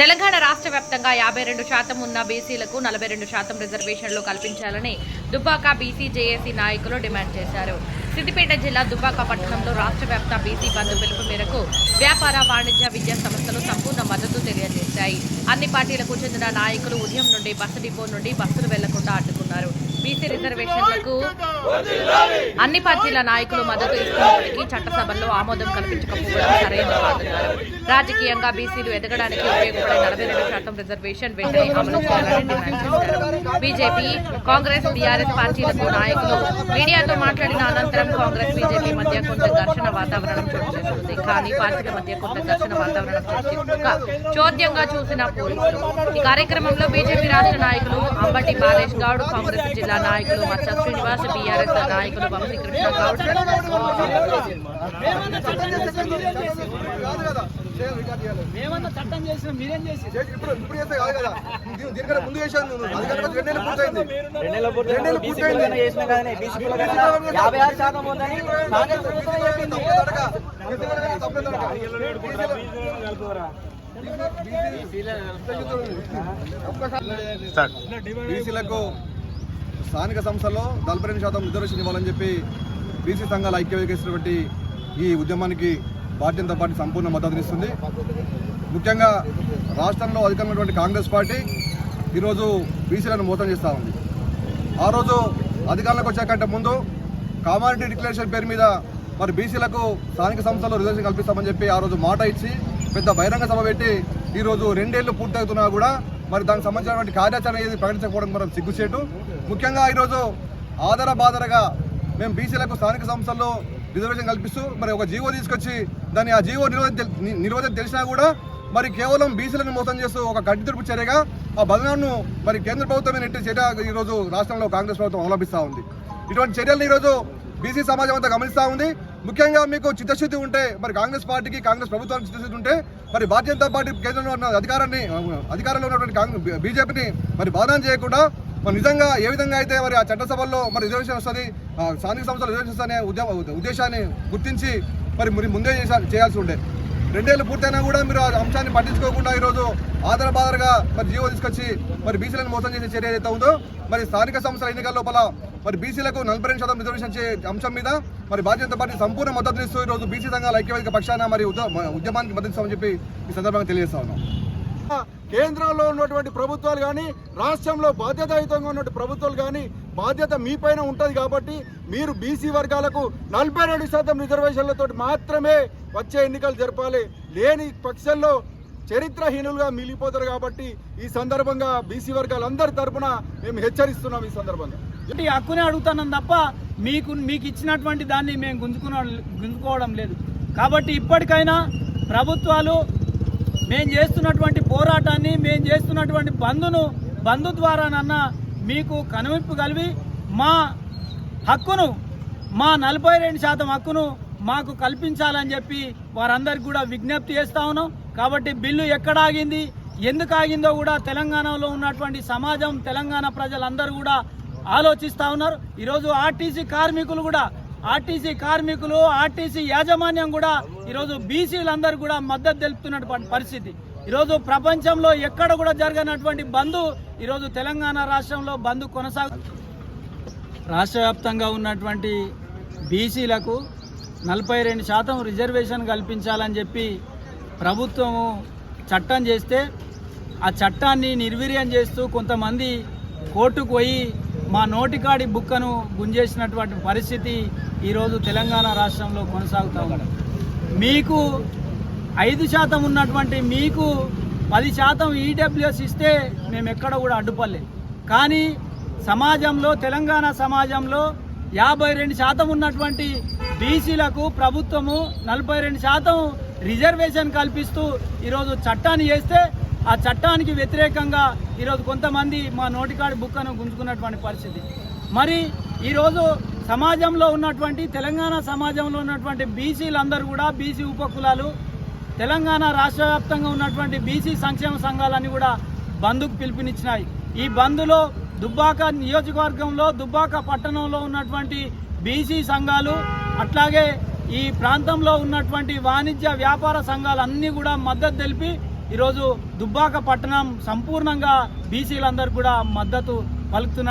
తెలంగాణ రాష్ట్ర వ్యాప్తంగా యాభై రెండు శాతం ఉన్న బీసీలకు నలభై రెండు శాతం రిజర్వేషన్లు కల్పించాలని దుబ్బాక బీసీ జేఏసీ నాయకులు డిమాండ్ చేశారు. సిద్దిపేట జిల్లా దుబ్బాక పట్టణంలో రాష్ట్ర వ్యాప్త బీసీ బంధు పిలుపు మేరకు వ్యాపార వాణిజ్య విద్యా సంస్థలు సంపూర్ణ మద్దతు తెలియజేశాయి. అన్ని పార్టీలకు చెందిన నాయకులు ఉదయం నుండి బస్సు డిపో నుండి బస్సులు వెళ్ళకుండా అడ్డుకున్నారు. బీసీ రిజర్వేషన్లకు అన్ని పార్టీల నాయకులు మద్దతు ఇస్తున్నప్పటికీ చట్టసభల్లో ఆమోదం కల్పించకపోవడం సరైన కాదన్నారు రాజకీయంగా బీసీలు ఎదగడానికి ఉపయోగపడే నలభై రెండు శాతం రిజర్వేషన్ వెంటనే అమలు చేయాలని డిమాండ్ చేశారు. బీజేపీ కాంగ్రెస్ బీఆర్ఎస్ పార్టీలకు నాయకులు మీడియాతో మాట్లాడిన అనంతరం కాంగ్రెస్ బీజేపీ మధ్య కొంత ఘర్షణ వాతావరణం చోటు చేసుకుంది. కానీ పార్టీల మధ్య కొంత ఘర్షణ వాతావరణం చోటు చేసుకోగా చోద్యంగా చూసిన పోలీసులు. ఈ కార్యక్రమంలో బీజేపీ రాష్ట్ర నాయకులు అంబటి బాలేష్ గౌడ్ కాంగ్రెస్ జిల్లా నాయకులు మచ్చ శ్రీనివాస్ బీఆర్ఎస్ నాయకులు వంశీకృష్ణ గౌడ్. మేమన్నా చట్టం చేసిన మీరేం చేసి చేసి ఇప్పుడు ఇప్పుడు చేస్తే కాదు కదా. దీని- దీనికన్నా ముందు చేశాను నువ్వు అది కనుక రెండేళ్ళు పూర్తయింది. రెండేళ్ళు పూర్తయింది. యాభై ఆరు శాతం ఉందని. బీసీలకు స్థానిక సంస్థల్లో నలభై రెండు శాతం రిజర్వేషన్ ఇవ్వాలని చెప్పి బీసీ సంఘాల ఐక్యవేదికేసినటువంటి ఈ ఉద్యమానికి భారతీయ జనతా పార్టీ సంపూర్ణ మద్దతునిస్తుంది ముఖ్యంగా రాష్ట్రంలో అధికమైనటువంటి కాంగ్రెస్ పార్టీ ఈరోజు బీసీలను మోసం చేస్తూ ఉంది. ఆ రోజు అధికారంలోకి వచ్చాకంటే ముందు కామారెడ్డి డిక్లరేషన్ పేరు మీద మరి బీసీలకు స్థానిక సంస్థల్లో రిజర్వేషన్ కల్పిస్తామని చెప్పి ఆ రోజు మాట ఇచ్చి పెద్ద బహిరంగ సభ పెట్టి ఈరోజు రెండేళ్ళు పూర్తవుతున్నా కూడా మరి దానికి సంబంధించినటువంటి కార్యాచరణ ఏది ప్రకటించకపోవడం మనం సిగ్గుచేటు. ముఖ్యంగా ఈరోజు ఆధార బాధరగా మేము బీసీలకు స్థానిక సంస్థల్లో రిజర్వేషన్ కల్పిస్తూ మరి ఒక జీవో తీసుకొచ్చి దాన్ని ఆ జీవో నిరోధం నిరోధం తెలిసినా కూడా మరి కేవలం బీసీలను మోసం చేస్తూ ఒక గడ్డి తుడుపు చర్యగా ఆ బదనాన్ని మరి కేంద్ర ప్రభుత్వమే నెట్టి చర్య ఈరోజు రాష్ట్రంలో కాంగ్రెస్ ప్రభుత్వం అవలంబిస్తూ ఉంది. ఇటువంటి చర్యలను ఈరోజు బీసీ సమాజం అంతా గమనిస్తూ ఉంది. ముఖ్యంగా మీకు చిత్తశుద్ధి ఉంటే మరి కాంగ్రెస్ పార్టీకి కాంగ్రెస్ ప్రభుత్వానికి చిత్తశుద్ధి ఉంటే మరి భారతీయ జనతా పార్టీ కేంద్రంలో ఉన్న అధికారాన్ని అధికారంలో ఉన్నటువంటి కాంగ్రెస్ బీజేపీని మరి బాధనం చేయకుండా మరి నిజంగా ఏ విధంగా అయితే మరి ఆ చట్టసభల్లో మరి రిజర్వేషన్ వస్తుంది స్థానిక సంస్థల రిజర్వేషన్ అనే ఉద్యమ ఉద్దేశాన్ని గుర్తించి మరి మరి ముందే చేయాల్సి ఉండే. రెండేళ్ళు పూర్తయినా కూడా మీరు ఆ అంశాన్ని పట్టించుకోకుండా ఈరోజు ఆధార బాధరగా మరి జీవో తీసుకొచ్చి మరి బీసీలను మోసం చేసే చర్య ఏదైతే ఉందో మరి స్థానిక సంస్థల ఎన్నికల లోపల మరి బీసీలకు నలభై రెండు శాతం రిజర్వేషన్ ఇచ్చే అంశం మీద మరి భారతీయ జనతా పార్టీ సంపూర్ణ మద్దతు ఇస్తూ ఈరోజు బీసీ సంఘాల ఐక్యవేదిక పక్షాన మరి ఉద్యమానికి మద్దతు ఇస్తామని చెప్పి ఈ సందర్భంగా తెలియజేస్తా ఉన్నాం. కేంద్రంలో ఉన్నటువంటి ప్రభుత్వాలు కానీ రాష్ట్రంలో బాధ్యతాయుతంగా ఉన్నటువంటి ప్రభుత్వాలు కానీ బాధ్యత మీపైన ఉంటుంది కాబట్టి మీరు బీసీ వర్గాలకు నలభై రెండు శాతం రిజర్వేషన్లతో మాత్రమే వచ్చే ఎన్నికలు జరపాలి. లేని పక్షంలో చరిత్రహీనులుగా మిగిలిపోతారు కాబట్టి ఈ సందర్భంగా బీసీ వర్గాలందరి తరపున మేము హెచ్చరిస్తున్నాం ఈ సందర్భంగా. అంటే హక్కునే అడుగుతున్నాం తప్ప మీకు మీకు ఇచ్చినటువంటి దాన్ని మేము గుంజుకున్న గుంజుకోవడం లేదు. కాబట్టి ఇప్పటికైనా ప్రభుత్వాలు మేము చేస్తున్నటువంటి పోరాటాన్ని మేము చేస్తున్నటువంటి బంధును బంధు ద్వారానన్నా మీకు కనువిప్పు కలిపి మా హక్కును మా నలభై రెండు శాతం హక్కును మాకు కల్పించాలని చెప్పి వారందరికి కూడా విజ్ఞప్తి చేస్తా ఉన్నాం. కాబట్టి బిల్లు ఎక్కడ ఆగింది ఎందుకు ఆగిందో కూడా తెలంగాణలో ఉన్నటువంటి సమాజం తెలంగాణ ప్రజలందరూ కూడా ఆలోచిస్తూ ఉన్నారు. ఈరోజు ఆర్టీసీ కార్మికులు కూడా ఆర్టీసీ కార్మికులు ఆర్టీసీ యాజమాన్యం కూడా ఈరోజు బీసీలందరూ కూడా మద్దతు తెలుపుతున్నటువంటి పరిస్థితి. ఈరోజు ప్రపంచంలో ఎక్కడ కూడా జరగనటువంటి బంద్ ఈరోజు తెలంగాణ రాష్ట్రంలో బంద్ కొనసాగు రాష్ట్ర వ్యాప్తంగా ఉన్నటువంటి బీసీలకు నలభై రెండు శాతం రిజర్వేషన్ కల్పించాలని చెప్పి ప్రభుత్వము చట్టం చేస్తే ఆ చట్టాన్ని నిర్వీర్యం చేస్తూ కొంతమంది కోర్టుకు పోయి మా నోటికాడి బుక్కను గుంజేసినటువంటి పరిస్థితి ఈరోజు తెలంగాణ రాష్ట్రంలో కొనసాగుతూ ఉంది. మీకు ఐదు శాతం ఉన్నటువంటి మీకు పది శాతం ఈడబ్ల్యూఎస్ ఇస్తే మేము ఎక్కడ కూడా అడ్డుపడలేదు కానీ సమాజంలో తెలంగాణ సమాజంలో యాభై రెండు శాతం ఉన్నటువంటి బీసీలకు ప్రభుత్వము నలభై రెండు శాతం రిజర్వేషన్ కల్పిస్తూ ఈరోజు చట్టాన్ని చేస్తే ఆ చట్టానికి వ్యతిరేకంగా ఈరోజు కొంతమంది మా నోటికాడి బుక్కను గుంజుకున్నటువంటి పరిస్థితి. మరి ఈరోజు సమాజంలో ఉన్నటువంటి తెలంగాణ సమాజంలో ఉన్నటువంటి బీసీలందరూ కూడా బీసీ ఉపకులాలు తెలంగాణ రాష్ట్ర వ్యాప్తంగా ఉన్నటువంటి బీసీ సంక్షేమ సంఘాలన్నీ కూడా బంద్కు పిలుపునిచ్చినాయి. ఈ బంద్లో దుబ్బాక నియోజకవర్గంలో దుబ్బాక పట్టణంలో ఉన్నటువంటి బీసీ సంఘాలు అట్లాగే ఈ ప్రాంతంలో ఉన్నటువంటి వాణిజ్య వ్యాపార సంఘాలు అన్నీ కూడా మద్దతు తెలిపి ఈరోజు దుబ్బాక పట్టణం సంపూర్ణంగా బీసీలందరూ కూడా మద్దతు పలుకుతున్నారు.